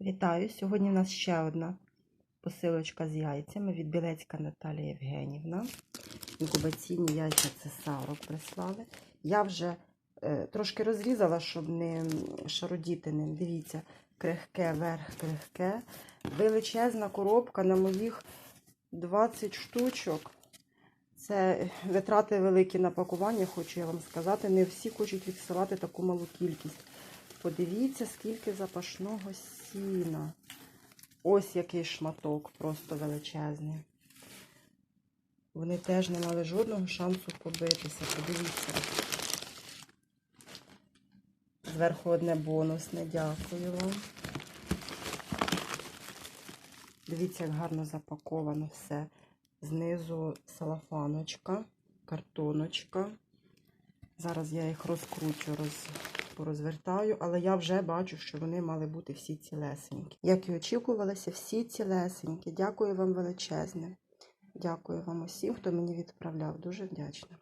Вітаю! Сьогодні у нас ще одна посилочка з яйцями від Білецька Наталія Євгенівна. Інкубаційні яйця цесарок прислали. Я вже е, трошки розрізала, щоб не шародіти ним. Дивіться, крихке, верх крихке. Величезна коробка на моїх 20 штучок. Це витрати великі на пакування, хочу я вам сказати. Не всі хочуть відсилати таку малу кількість. Подивіться, скільки запашного сіна. Ось який шматок, просто величезний. Вони теж не мали жодного шансу побитися. Подивіться. Зверху одне бонусне, дякую вам. Дивіться, як гарно запаковано все. Знизу салафаночка, картоночка. Зараз я їх розкручу, роз, порозвертаю, але я вже бачу, що вони мали бути всі цілесенькі. Як і очікувалося, всі цілесенькі. Дякую вам величезне. Дякую вам усім, хто мені відправляв. Дуже вдячна.